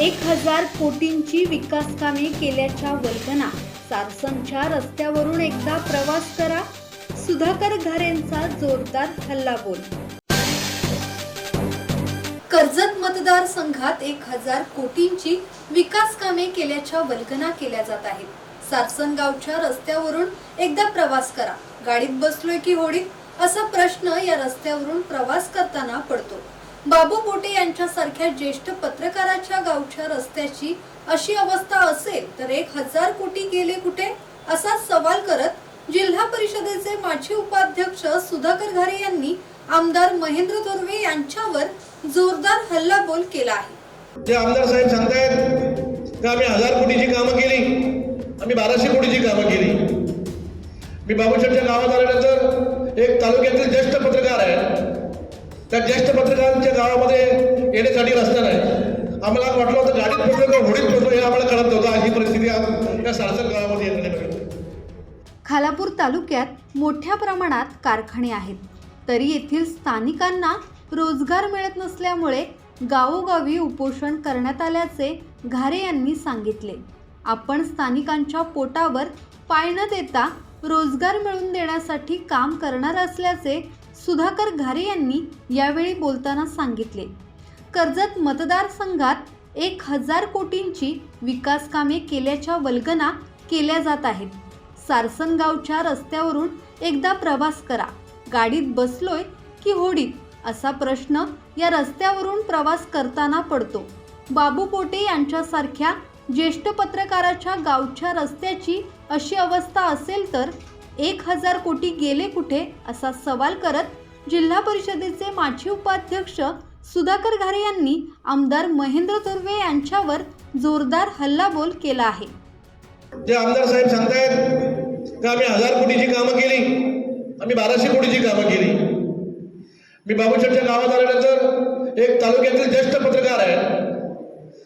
एक हजार कोटींची विकास कामे केल्याच्या वल्कना सारसनच्या रस्त्यावरून एकदा प्रवास करा. सुधाकर घरेंचा जोरदार हल्लाबोल. कर्जत मतदारसंघात एक हजार कोटींची विकास कामे केल्याच्या वल्गना केल्या जात आहेत. सारसन गावच्या रस्त्यावरून एकदा प्रवास करा. गाडीत बसलोय की होडीत? असा प्रश्न या रस्त्यावरून प्रवास करताना पडतो. बाबू बोटे यांच्यासारख्या ज्येष्ठ पत्रकाराच्या गावच्या रस्त्याची अशी अवस्था असेल तर एक हजार कोटी गेले कुठे? असा सवाल करत जिल्हा परिषदेचे माजी उपाध्यक्ष सुधाकर घारे यांनी आमदार महेंद्र थोरवे यांच्यावर जोरदार हल्लाबोल केला आहे. जे आमदार साहेब सांगतायत का आम्ही हजार कोटीची कामं केली आम्ही बाराशे कोटीची कामं केली. मी बाबूशेठच्या गावात आल्यानंतर एक तालुक्यातील ज्येष्ठ पत्रकार आहे त्या ज्येष्ठ पत्रकारांच्या गावामध्ये येण्यासाठी रस्ता नाही. आम्हाला वाटलं होतं गाडीत पोचलो किंवा होडीत पोचलो हे आम्हाला कळत नव्हतं. अशी परिस्थिती आज त्या सारसर गावामध्ये येताना बघितली खालापूर तालुक्यात मोठ्या प्रमाणात कारखाने आहेत. तरी येथील स्थानिकांना रोजगार मिळत नसल्यामुळे गावोगावी उपोषण करण्यात आल्याचे घारे यांनी सांगितले. आपण स्थानिकांच्या पोटावर पाय न देता रोजगार मिळवून देण्यासाठी काम करणार असल्याचे सुधाकर घारे यांनी यावेळी बोलताना सांगितले कर्जत मतदारसंघात एक हजार कोटींची विकास कामे केल्याच्या वल्गना केल्या जात आहेत. सारसनगावच्या रस्त्यावरून एकदा प्रवास करा गाडीत बसलोय की होडीत? असा प्रश्न या रस्त्यावरून प्रवास करताना पडतो. बाबू पोटे यांच्यासारख्या ज्येष्ठ पत्रकाराच्या गावच्या रस्त्याची अशी अवस्था असेल तर एक हजार कोटी गेले कुठे असा सवाल करत जिल्हा परिषदेचे माजी उपाध्यक्ष सुधाकर घारे यांनी आमदार महेंद्र तुर्वे यांच्यावर जोरदार हल्लाबोल केला आहे. जे आमदार साहेब सांगतायत का आम्ही हजार कोटीची कामं केली? आम्ही बाराशे कोटीची कामं केली. मी बाबूशेठच्या गावात आल्यानंतर एक तालुक्यातील ज्येष्ठ पत्रकार आहे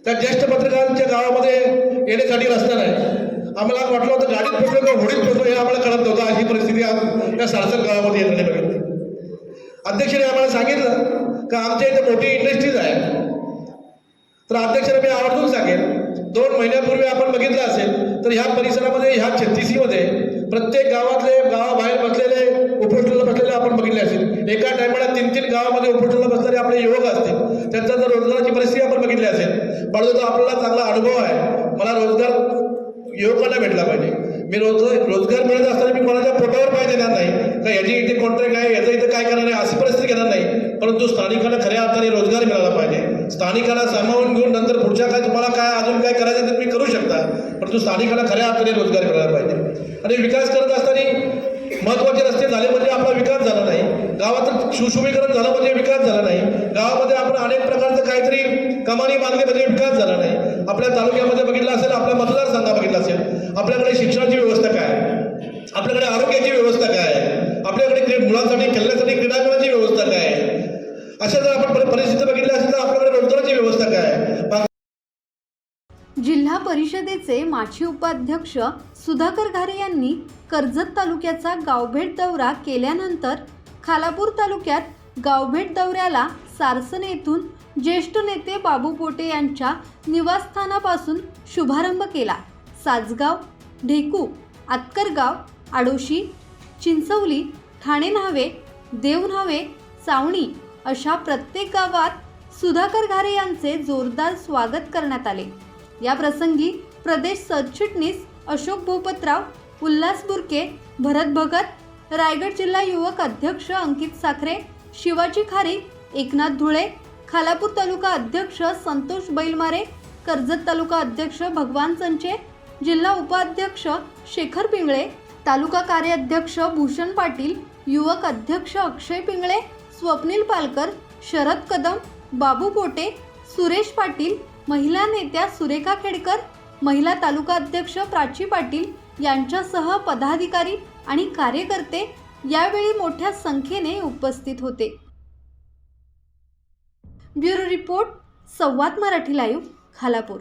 त्या ज्येष्ठ पत्रकारांच्या गावामध्ये येण्यासाठी रस्ता नाही. आम्हाला वाटलं होतं गाडीत पोचलो किंवा होडीत पोचलो हे आम्हाला कळत नव्हतं. अशी परिस्थिती आज या सारसर गावामध्ये येताना बघितली अध्यक्षाने आम्हाला सांगितलं का आमच्या इथे मोठी इंडस्ट्रीज आहे तर अध्यक्षाने मी आवर्जून सांगेन दोन महिन्यापूर्वी आपण बघितलं असेल तर ह्या परिसरामध्ये ह्या छत्तीसीमध्ये प्रत्येक गावातले गावाबाहेर बसलेले उपोषणाला बसलेले आपण बघितले असेल. एका टायमाला तीन तीन गावामध्ये उपोषणाला बसणारे आपले युवक असतील. त्यांचा जर रोजगाराची परिस्थिती आपण बघितली असेल बाळूचा आपल्याला चांगला अनुभव आहे. मला रोजगार युवकांना भेटला पाहिजे. मी रोज रोजगार मिळत असताना मी कोणाच्या पोटावर पाय देणार नाही. का याची इथे कॉन्ट्रॅक्ट आहे याचं इथं काय करणार आहे अशी परिस्थिती घेणार नाही. परंतु स्थानिकांना खऱ्या अर्थाने रोजगार मिळाला पाहिजे. स्थानिकांना सामावून घेऊन नंतर पुढच्या काय तुम्हाला काय अजून काय करायचं ते तुम्ही करू शकता. परंतु स्थानिकांना खऱ्या अर्थाने रोजगार मिळाला पाहिजे. आणि विकास करत असताना महत्त्वाचे रस्ते झाले म्हणजे आपला विकास झाला नाही. गावात सुशोभीकरण झालं म्हणजे विकास झाला नाही. गावामध्ये आपण अनेक प्रकारचं काहीतरी कमानी बांधली म्हणजे विकास झाला नाही. आपल्या तालुक्यामध्ये बघितलं असेल आपल्या मतदारसंघा बघितला आपल्याकडे शिक्षणाची व्यवस्था काय? आपल्याकडे आरोग्याची व्यवस्था काय? आपल्याकडे मुलांसाठी खेळण्यासाठी क्रीडांगणाची व्यवस्था काय? आहे अशा जर आपण परिस्थिती बघितली असेल तर आपल्याकडे रोजगाराची व्यवस्था काय? जिल्हा परिषदेचे माजी उपाध्यक्ष सुधाकर घारे यांनी कर्जत तालुक्याचा गावभेट दौरा केल्यानंतर खालापूर तालुक्यात गावभेट दौऱ्याला सारसन येथून ज्येष्ठ नेते बाबू पोटे यांच्या निवासस्थानापासून शुभारंभ केला. साजगाव ढेकू आतकरगाव आडोशी चिंचवली ठाणे न्हावे देव न्हावे चावणी अशा प्रत्येक गावात सुधाकर घारे यांचे जोरदार स्वागत करण्यात आले. या प्रसंगी प्रदेश सरचिटणीस अशोक भूपतराव उल्हास बुरके भरत भगत रायगड जिल्हा युवक अध्यक्ष अंकित साखरे शिवाजी खारी एकनाथ धुळे खालापूर तालुका अध्यक्ष संतोष बैलमारे कर्जत तालुका अध्यक्ष भगवान संचे जिल्हा उपाध्यक्ष शेखर पिंगळे तालुका कार्याध्यक्ष भूषण पाटील युवक अध्यक्ष अक्षय पिंगळे स्वप्नील पालकर शरद कदम बाबू पोटे सुरेश पाटील महिला नेत्या सुरेखा खेडकर महिला तालुका अध्यक्ष प्राची पाटील यांच्यासह पदाधिकारी आणि कार्यकर्ते यावेळी मोठ्या संख्येने उपस्थित होते. Bureau report Samvad Marathi live Khalapur.